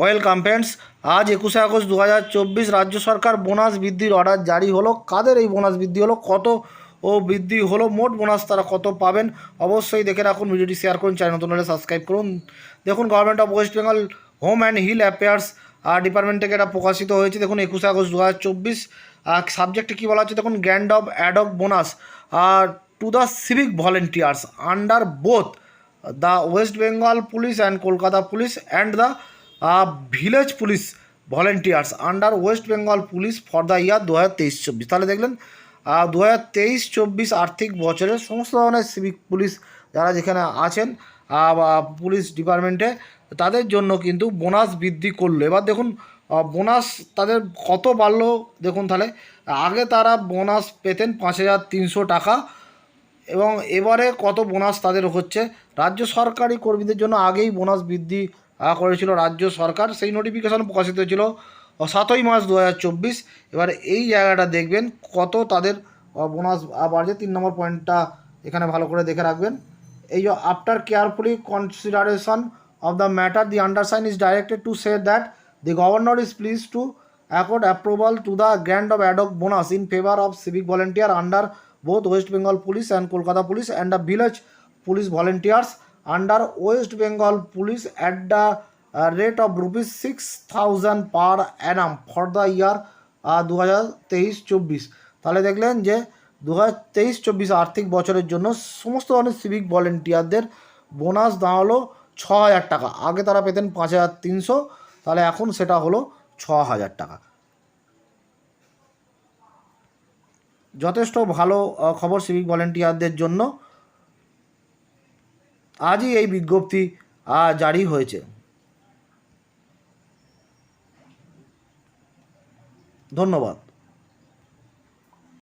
Welcome friends আজ একুশে August দু হাজার চব্বিশ রাজ্য সরকার বোনাস বৃদ্ধির অর্ডার জারি হলো। কাদের এই বোনাস বৃদ্ধি হলো? কত ও বৃদ্ধি হলো? মোট বোনাস তারা কত পাবেন? অবশ্যই দেখে রাখুন, ভিডিওটি শেয়ার করুন চ্যানেল নতুন হলে সাবস্ক্রাইব করুন। দেখুন government of West Bengal home and hill affairs department থেকে এটা প্রকাশিত হয়েছে। দেখুন, একুশে আগস্ট দু হাজার চব্বিশ সাবজেক্টে কী বলা হচ্ছে? দেখুন grant of ad hoc bonus R to the civic volunteers under both the West Bengal police and Kolkata police and the village police volunteers under West Bengal police for the year দু হাজার তেইশ চব্বিশ। তাহলে দেখলেন দু হাজার তেইশ চব্বিশ আর্থিক বছরের সমস্ত ধরনের সিভিক পুলিশ যারা যেখানে আছেন পুলিশ ডিপার্টমেন্টে, তাদের জন্য কিন্তু বোনাস বৃদ্ধি করল। এবার দেখুন বোনাস তাদের কত বাড়লো দেখুন তাহলে। আগে তারা বোনাস পেতেন পাঁচ হাজার তিনশো টাকা এবং এবারে কত বোনাস তাদের হচ্ছে। রাজ্য সরকারি কর্মীদের জন্য আগেই বোনাস বৃদ্ধি করেছিল রাজ্য সরকার। সেই নোটিফিকেশন প্রকাশিত হয়েছিল সাতই মার্চ দু হাজার চব্বিশ। এবার এই জায়গাটা দেখবেন কত তাদের বোনাস বাড়ছে। তিন নম্বর পয়েন্টটা এখানে ভালো করে দেখে রাখবেন। এই যে after carefully consideration of the matter the undersigned is directed to say that the governor is pleased to accord approval to the grant of ad bonus in favour of civic civic under both West Bengal police and Kolkata police and the village police police volunteers under West Bengal Police at the uh, rate of rupees 6000 per for the year দু হাজার তেইশ চব্বিশ তাহলে দেখলেন যে দু হাজার তেইশ চব্বিশ আর্থিক বছরের জন্য সমস্ত ধরনের সিভিক ভলেন্টিয়ারদের বোনাস দাঁড়াল ছ হাজার টাকা। আগে তারা পেতেন পাঁচ হাজার তিনশো তাহলে এখন সেটা হলো ছ হাজার টাকা। যথেষ্ট ভালো খবর সিভিক ভলেন্টিয়ারদের জন্য। আজই এই বিজ্ঞপ্তি জারি হয়েছে। ধন্যবাদ।